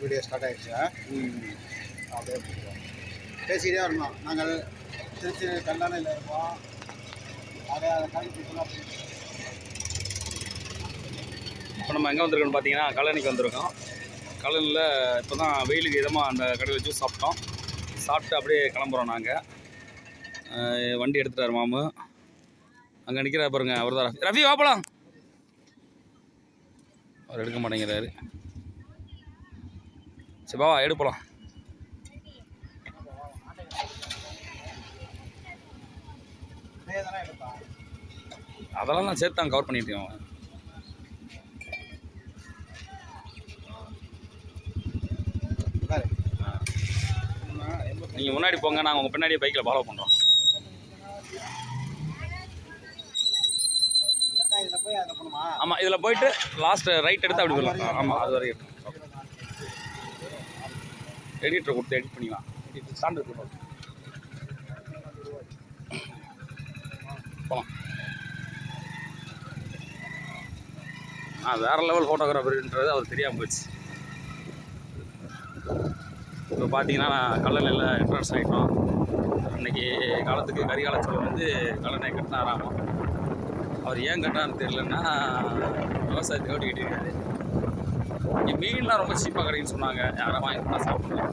Video start ஆயிடுச்சு. அப்படியே. பேசிக்கிட்டே வரணும். நாங்கள் திருச்சி கல்லணையில் இருக்கோம். நிறையா கடைக்கு போகலாம் இப்போ நம்ம எங்கே வந்திருக்கோம்னு பார்த்தீங்கன்னா கல்லணைக்கு வந்திருக்கோம். கல்லணையில் இப்போ தான் வெயிலுக்கு இதமாக அந்த கடையில் ஜூஸ் சாப்பிட்டோம். சாப்பிட்டு அப்படியே கிளம்புறோம் நாங்கள் வண்டி எடுத்துட்டார் மாமு. அங்கே நிற்கிறா பாருங்க அவர் தான் ரஃபி வாப்பலாம் அவர் எடுக்க மாட்டேங்கிறாரு. சரி பாவா எடுப்பலாம் அதெல்லாம் நான் சேர்த்து தான் கவர் பண்ணிட்டேன் அவன். நீங்கள் முன்னாடி போங்க நாங்கள் உங்கள் பின்னாடியே பைக்கில் ஃபாலோ பண்ணுறோம் ஆமாம் இதில் போயிட்டு லாஸ்ட்டு ரைட் எடுத்து அப்படி போயிடலாம். ஆமாம் அது வரைக்கும். எடிட்டரை கொடுத்து எடிட் பண்ணிக்கலாம். ஸ்டாண்ட் போகலாம் ஆ வேறு லெவல் ஃபோட்டோகிராஃபர்ன்றது அவர் தெரியாமல் போச்சு இப்போ பார்த்தீங்கன்னா நான் கல்லணையில் என்ட்ரன்ஸ் ஆகிட்டோம் அன்றைக்கி காலத்துக்கு கரிகாலச்சோழர் வந்து கல்லணை கட்டினாராமா. அவர் ஏன் கட்டான்னு தெரியலன்னா விவசாயத்தை ஓட்டிக்கிட்டு இருக்காரு. இங்கே மீன்லாம் ரொம்ப சீப்பாக கிடைக்குன்னு சொன்னாங்க. யாரும் வாங்கி தான் சாப்பிடலாம்.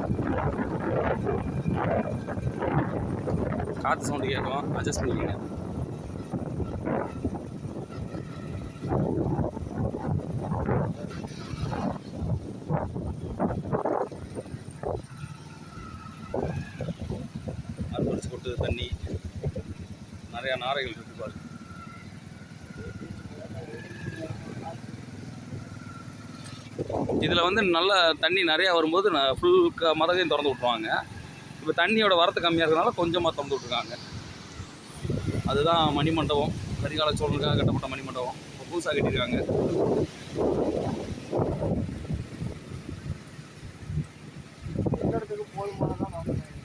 காற்று சவுண்டு கேட்கும். அட்ஜஸ்ட் பண்ணிக்கங்க. அறுபடிச்சு கொட்டுது தண்ணி. நிறையா நாரைகள் இருக்கு பாரு இதில் வந்து நல்ல தண்ணி நிறையா வரும்போது ஃபுல் க மதகையும் திறந்து விட்ருவாங்க இப்போ தண்ணியோட வரத்து கம்மியாக இருக்கிறதுனால கொஞ்சமாக திறந்து விட்ருக்காங்க அதுதான் மணிமண்டபம். கரிகால சோழனுக்காக கட்டப்பட்ட மணிமண்டபம். இப்போ புதுசாக கட்டியிருக்காங்க எந்த இடத்துக்கு போதுமானதான் வாங்கணும் ஏன்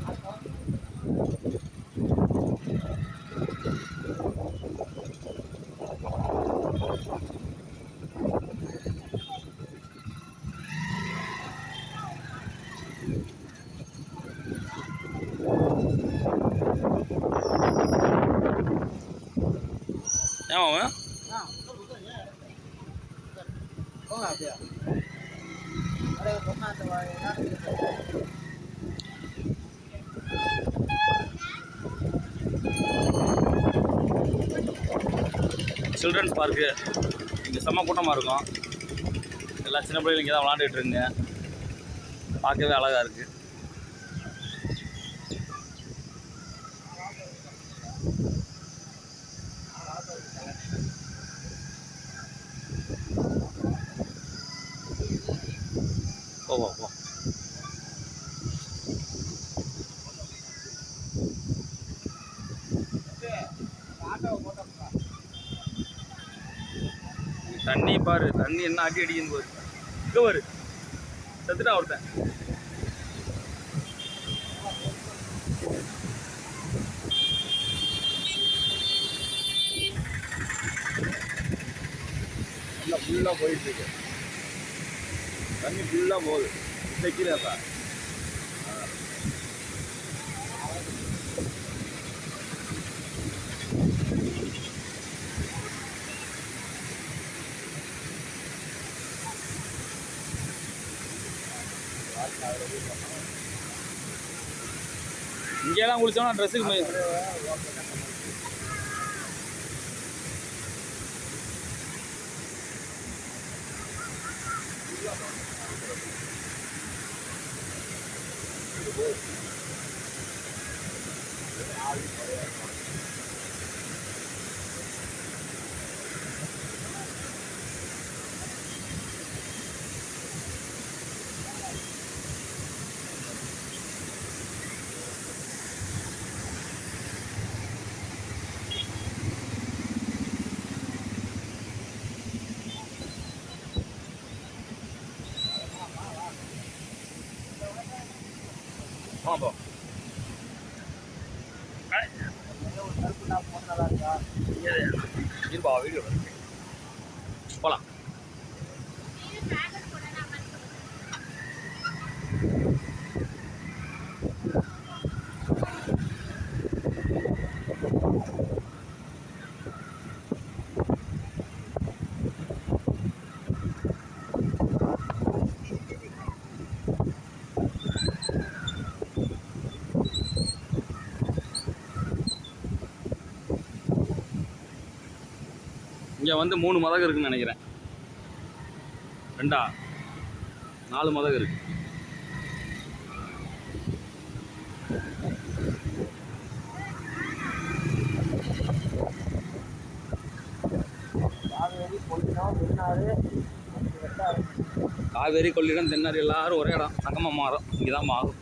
அவன் போங்க அப்படியே அப்படியே சொன்னா அந்த வா- என்ன சில்ட்ரன்ஸ் பார்க்கு. இங்கே செம்ம கூட்டமாக இருக்கும். எல்லா சின்ன பிள்ளைங்க இங்கே தான் விளாண்டுட்டு இருங்க பார்க்கவே அழகாக இருக்குது போ போ தண்ணி பாரு தண்ணி என்ன அடி அடிக்குன்னு போகுது இங்கே பாரு. செத்துட்டா ஒருத்தன். நல்லா ஃபுல்லாக போயிட்டு இருக்கு. தண்ணி ஃபுல்லாக போகுது. தைக்கிறேப்பா இங்கேலாம் குளிச்சோம்னா ட்ரெஸ்ஸுக்கு போ இருப்பா வீடியோ போகலாம் இங்கே வந்து மூணு மதகு இருக்குன்னு நினைக்கிறேன். ரெண்டா? நாலு மதகு இருக்கு. காவேரி கொள்ளிடம் திருநாடு காவேரி கொள்ளிடம் எல்லாரும் ஒரே இடம். சங்கமம் மாறும். இங்கே தான் மாறும்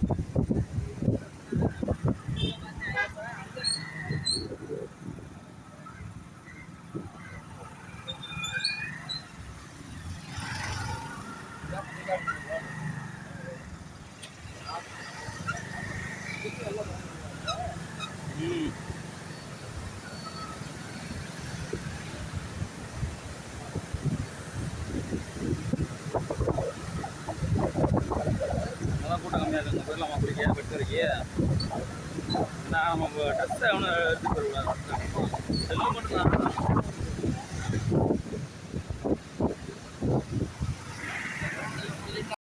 நான் நம்ம ட்ரெஸ்ஸை அவனை எடுத்துக்கிறோம் செல்லும் மட்டும் தான்